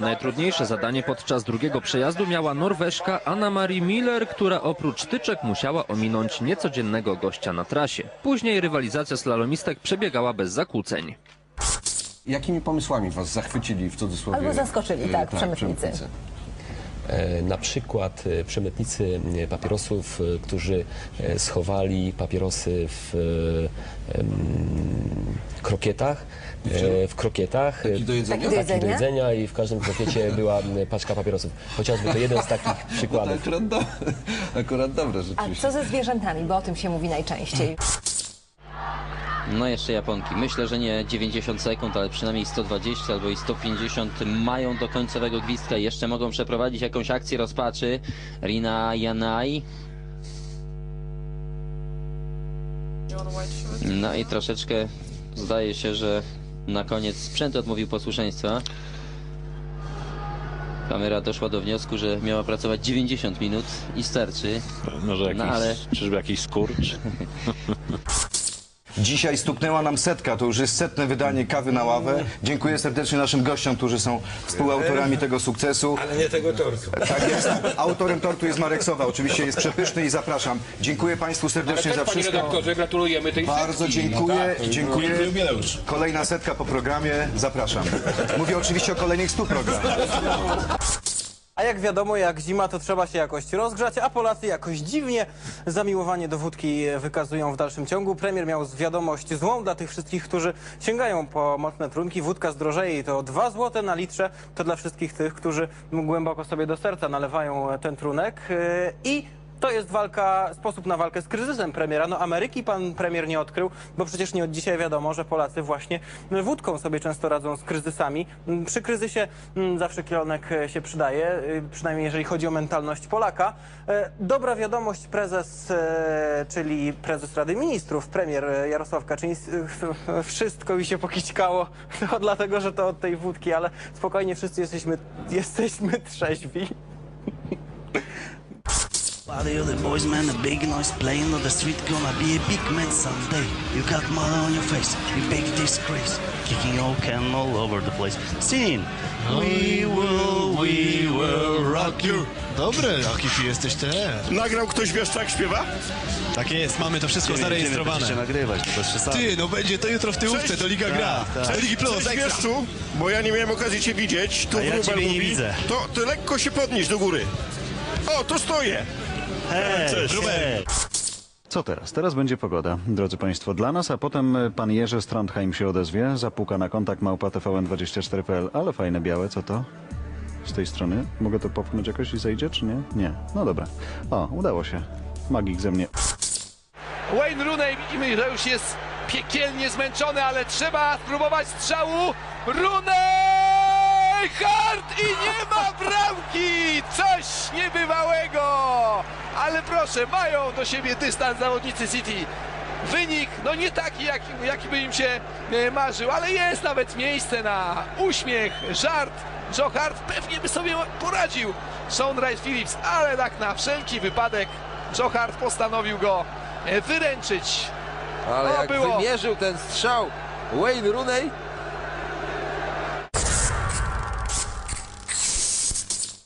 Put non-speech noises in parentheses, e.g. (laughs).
Najtrudniejsze zadanie podczas drugiego przejazdu miała Norweżka Anna-Marie Miller, która oprócz tyczek musiała ominąć niecodziennego gościa na trasie. Później rywalizacja slalomistek przebiegała bez zakłóceń. Jakimi pomysłami was zachwycili w cudzysłowie? Albo zaskoczyli, e, tak, przemytnicy. E, Na przykład e, przemytnicy papierosów, którzy schowali papierosy w krokietach, e, w krokietach, Taki do jedzenia? Taki do taki do jedzenia? jedzenia i w każdym krokiecie (laughs) była m, paczka papierosów. Chociażby to jeden z (laughs) takich To przykładów. akurat, do, (laughs) akurat dobre A rzeczywiście. co ze zwierzętami, bo o tym się mówi najczęściej. No jeszcze Japonki. Myślę, że nie 90 sekund, ale przynajmniej 120 albo i 150 mają do końcowego gwizdka. Jeszcze mogą przeprowadzić jakąś akcję rozpaczy. Rina Yanai. No i troszeczkę zdaje się, że na koniec sprzęt odmówił posłuszeństwa. Kamera doszła do wniosku, że miała pracować 90 minut i starczy. Może jakiś, No ale- czyżby jakiś skurcz? (laughs) Dzisiaj stuknęła nam setka, to już jest setne wydanie Kawy na ławę. Dziękuję serdecznie naszym gościom, którzy są współautorami tego sukcesu. Ale nie tego tortu. Tak jest. Autorem tortu jest Marek Sowa, oczywiście jest przepyszny i zapraszam. Dziękuję Państwu serdecznie za Panie wszystko. redaktorze, gratulujemy tej Bardzo setki. dziękuję, dziękuję. jubileusz. Kolejna setka po programie, zapraszam. Mówię oczywiście o kolejnych 100 programach. A jak wiadomo, jak zima, to trzeba się jakoś rozgrzać, a Polacy jakoś dziwnie zamiłowanie do wódki wykazują w dalszym ciągu. Premier miał wiadomość złą dla tych wszystkich, którzy sięgają po mocne trunki. Wódka zdrożeje i to 2 zł na litrze. To dla wszystkich tych, którzy głęboko sobie do serca nalewają ten trunek. Yy, I to jest walka, sposób na walkę z kryzysem premiera. No Ameryki pan premier nie odkrył, bo przecież nie od dzisiaj wiadomo, że Polacy właśnie wódką sobie często radzą z kryzysami. Mm, Przy kryzysie mm, zawsze kielonek e, się przydaje, y, przynajmniej jeżeli chodzi o mentalność Polaka. E, Dobra wiadomość, prezes, e, czyli prezes Rady Ministrów, premier Jarosław Kaczyński, wszystko mi się pokićkało, to (laughs) dlatego, że to od tej wódki, ale spokojnie, wszyscy jesteśmy, jesteśmy trzeźwi. (laughs) All the other boys, man, the big noise playing on the street, gonna be a big man someday. You got mud on your face, you big disgrace, kicking all can all over the place. Sing, we will, we will rock you. Dobry, jaki ty jesteś też. Nagrał ktoś wiesz jak śpiewa? Tak jest, mamy to wszystko zarejestrowane. nagrywać, to bez przesady. Ty, no będzie to jutro w tyłówce, to Liga gra. To Ligi Plus, Cześć wieszczu, bo ja nie miałem okazji cię widzieć. Tu A ja ciebie nie widzę. To, to lekko się podnieś do góry. O, tu stoję. Hej, Cześć. Co teraz? Teraz będzie pogoda, drodzy Państwo, dla nas, a potem pan Jerzy Strandheim się odezwie, zapuka na kontakt małpa tvn24.pl, ale fajne białe, co to? Z tej strony? Mogę to popchnąć jakoś i zejdzie, czy nie? Nie. No dobra. O, udało się. Magik ze mnie. Wayne Rooney widzimy, że już jest piekielnie zmęczony, ale trzeba spróbować strzału. Rooney! Hart i nie ma bramki! Coś niebywałego! Ale proszę, mają do siebie dystans zawodnicy City. Wynik, no nie taki, jaki, jaki by im się e, marzył, ale jest nawet miejsce na uśmiech, żart. Joe Hart pewnie by sobie poradził. Sean Rice Phillips, ale tak na wszelki wypadek Joe Hart postanowił go e, wyręczyć. Ale O, jak było. wymierzył ten strzał Wayne Rooney,